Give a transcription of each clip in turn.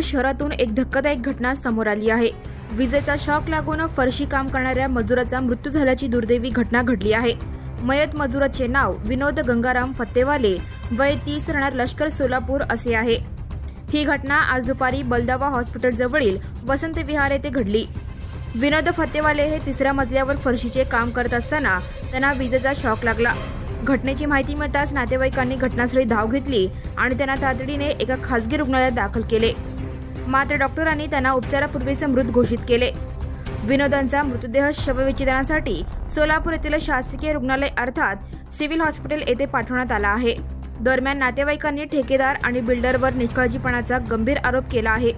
सोलापूर शहरातून एक धक्कादायक घटना समोर आली आहे. विजेचा शॉक लागून फरशी काम करणाऱ्या मजुराचा मृत्यू झाल्याची दुर्दैवी घटना घडली आहे. मयत मजुराचे नाव विनोद गंगाराम फत्तेवाले वय तीस राहणार लष्कर सोलापूर असे आहे. ही घटना आज दुपारी बलदावा हॉस्पिटल जवळील वसंत विहार येथे घडली. विनोद फत्तेवाले हे तिसऱ्या मजल्यावर फरशीचे काम करत असताना त्यांना विजेचा शॉक लागला. घटनेची माहिती मिळताच नातेवाईकांनी घटनास्थळी धाव घेतली आणि त्यांना तातडीने एका खासगी रुग्णालयात दाखल केले. मात्र डॉक्टरांनी त्यांना उपचारापूर्वीच मृत घोषित केले. विनोदांचा मृतदेह शवविच्छेदनासाठी सोलापूर येथील शासकीय रुग्णालय अर्थात सिव्हिल हॉस्पिटल येथे पाठवण्यात आला आहे. दरम्यान नातेवाईकांनी ठेकेदार आणि बिल्डरवर निष्काळजीपणाचा गंभीर आरोप केला आहे.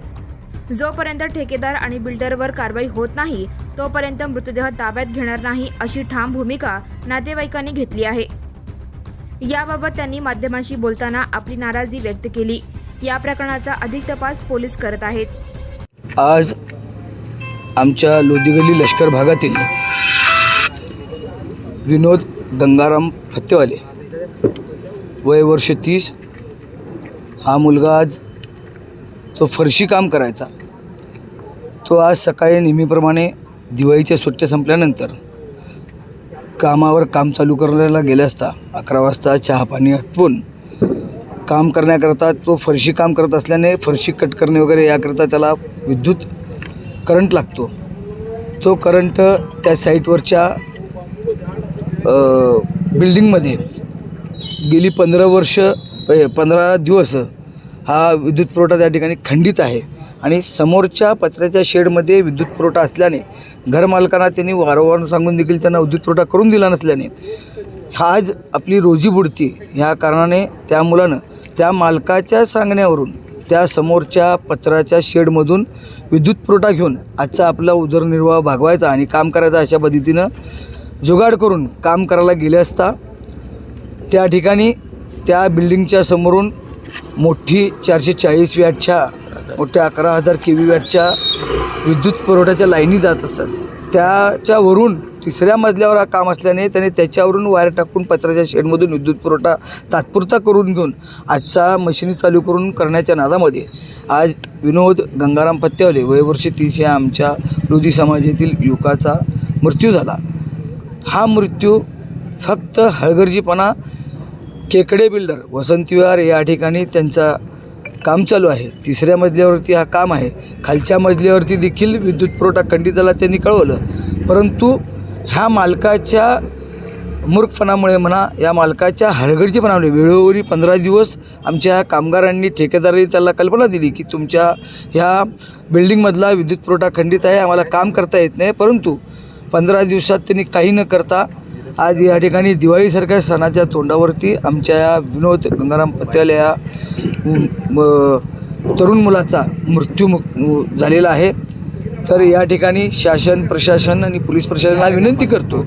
जोपर्यंत ठेकेदार आणि बिल्डरवर कारवाई होत नाही तोपर्यंत मृतदेह ताब्यात घेणार नाही अशी ठाम भूमिका नातेवाईकांनी घेतली आहे. याबाबत त्यांनी माध्यमांशी बोलताना आपली नाराजी व्यक्त केली. या प्रकरणाचा अधिक तपास पोलीस करत आहेत. आज आमच्या लोदीगल्ली लष्कर भागातील विनोद गंगाराम फत्तेवाले वय वर्ष तीस हा मुलगा आज तो फरशी काम करायचा. तो आज सकाळी नेहमीप्रमाणे दिवाळीच्या सुट्ट्या संपल्यानंतर कामावर काम चालू करायला गेला असता अकरा वाजता चहा पाणी आटपून काम करण्याकरता तो फरशी काम करत असल्याने फरशी कट करणे वगैरे याकरता त्याला विद्युत करंट लागतो. तो करंट त्या साईटवरच्या बिल्डिंगमध्ये गेली पंधरा वर्ष पंधरा दिवस हा विद्युत पुरवठा त्या ठिकाणी खंडित आहे आणि समोरच्या पत्र्याच्या शेडमध्ये विद्युत पुरवठा असल्याने घरमालकांना त्यांनी वारंवार सांगून देखील त्यांना विद्युत पुरवठा करून दिला नसल्याने आज आपली रोजी बुडती ह्या कारणाने त्या मुलानं त्या मालकाच्या सांगण्यावरून त्या समोरच्या पत्राच्या शेडमधून विद्युत पुरवठा घेऊन आजचा आपला उदरनिर्वाह भागवायचा आणि काम करायचा अशा पद्धतीनं जुगाड करून काम करायला गेले असता त्या ठिकाणी त्या बिल्डिंगच्या समोरून मोठी चारशे चाळीस वॅटच्या मोठ्या अकरा हजार के व्ही वॅटच्या विद्युत पुरवठ्याच्या लाईनी जात असतात. त्याच्यावरून तिसऱ्या मजल्यावर हा काम असल्याने त्याने त्याच्यावरून वायर टाकून पत्राच्या शेडमधून विद्युत पुरवठा तात्पुरता करून घेऊन आजचा मशिनी चालू करून करण्याच्या नादामध्ये आज विनोद गंगाराम पत्त्यावले वयवर्ष तीस या आमच्या लोधी समाजातील युवकाचा मृत्यू झाला. हा मृत्यू फक्त हळगर्जीपणा केकडे बिल्डर वसंत विहार या ठिकाणी त्यांचा काम चालू आहे. तिसऱ्या मजल्यावरती हा काम आहे. खालच्या मजल्यावरती देखील विद्युत पुरवठा खंडित झाला त्यांनी कळवलं. परंतु ह्या मालकाच्या मूर्खपणामुळे म्हणा या मालकाच्या हरगडजीपणामुळे वेळोवेळी पंधरा दिवस आमच्या कामगारांनी ठेकेदारांनी त्याला कल्पना दिली की तुमच्या ह्या बिल्डिंगमधला विद्युत पुरवठा खंडित आहे आम्हाला काम करता येत नाही. परंतु पंधरा दिवसात त्यांनी काही न करता आज या ठिकाणी दिवाळीसारख्या सणाच्या तोंडावरती आमच्या या विनोद गंगाराम पत्याल या म- तरुण मुलाचा मृत्यू झालेला आहे. तर या ठिकाणी शासन प्रशासन आणि पोलीस प्रशासनाला विनंती करतो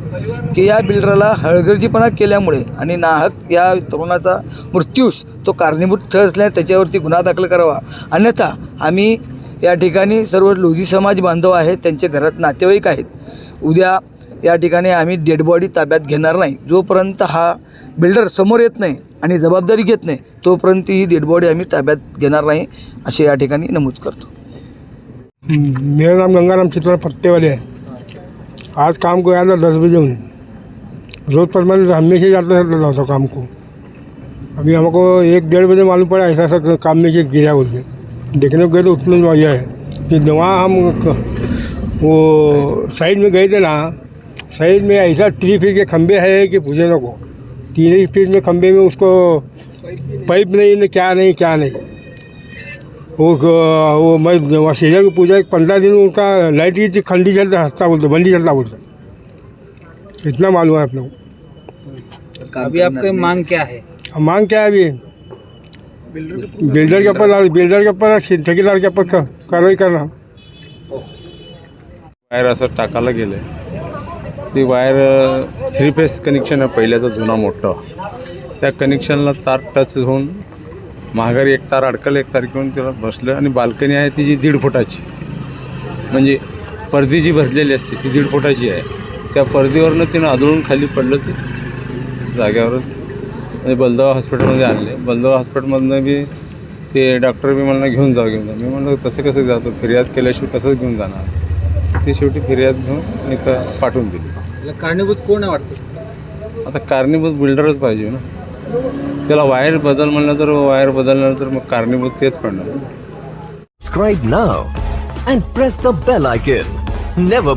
की या बिल्डरला हळगर्जीपणा केल्यामुळे आणि नाहक या तरुणाचा मृत्यूस तो कारणीभूत ठरत त्याच्यावरती गुन्हा दाखल करावा. अन्यथा आम्ही या ठिकाणी सर्व लोधी समाज बांधव आहेत त्यांचे घरात नातेवाईक आहेत. उद्या या ठिकाणी आम्ही डेड बॉडी ताब्यात घेणार नाही. जोपर्यंत हा बिल्डर समोर येत नाही आणि जबाबदारी घेत नाही तोपर्यंत ही डेड बॉडी आम्ही ताब्यात घेणार नाही असे या ठिकाणी नमूद करतो. मेरा नाम गंगाराम चित्रा पत्ते है। आज काम को आया था दस बजे हूँ रोज़ पर मैंने हमेशा जाता रहता था काम को। अभी हमको एक डेढ़ बजे मालूम पड़ा, ऐसा ऐसा काम में से गिरा बोल के। देखने को गए तो उतने में है, कि वहाँ हम वो साइड में गए थे ना, साइड में ऐसा थ्री फीट के खंबे है कि पूछे ना को। तीन फीट में खंबे में उसको पाइप नहीं, क्या नहीं क्या नहीं। वो वो मैं वहाँ शेजा की पूजा एक पंद्रह दिन उनका लाइट की खंडी चलता हंसता बोलते बंदी चलता बोलते। इतना मालूम है अपने को। अभी आपकी मांग क्या है? मांग क्या है अभी? बिल्डर के ऊपर बिल्डर के ऊपर ठेकेदार के ऊपर क- कार्रवाई करना। वायर असं टाकायला गेलं ती वायर थ्री फेस कनेक्शन आहे पहिल्याचं जुना मोठं. त्या कनेक्शनला तार टच होऊन महागारी एक तार अडकलं एक तार घेऊन तिला बसलं आणि बाल्कनी आहे ती जी दीड फुटाची. म्हणजे पर्दी जी भरलेली असते ती दीड फुटाची आहे. त्या पर्दीवरनं तिनं आदळून खाली पडलं ते जाग्यावरच म्हणजे बलदावा हॉस्पिटलमध्ये आणले. बलदावा हॉस्पिटलमधनं बी ते डॉक्टर बी म्हणलं घेऊन जा घेऊन जा. मी म्हणलं तसं कसं जातो? फिर्याद केल्याशिवाय कसं घेऊन जाणार? ते शेवटी फिर्याद घेऊन इथं पाठवून दिली. कारणीभूत कोण आहे वाटतं? आता कारणीभूत बिल्डरच पाहिजे ना. त्याला वायर बदल म्हणलं तर वायर बदलणार तर मग कारणीभूत तेच पडणार subscribe now and press the bell icon never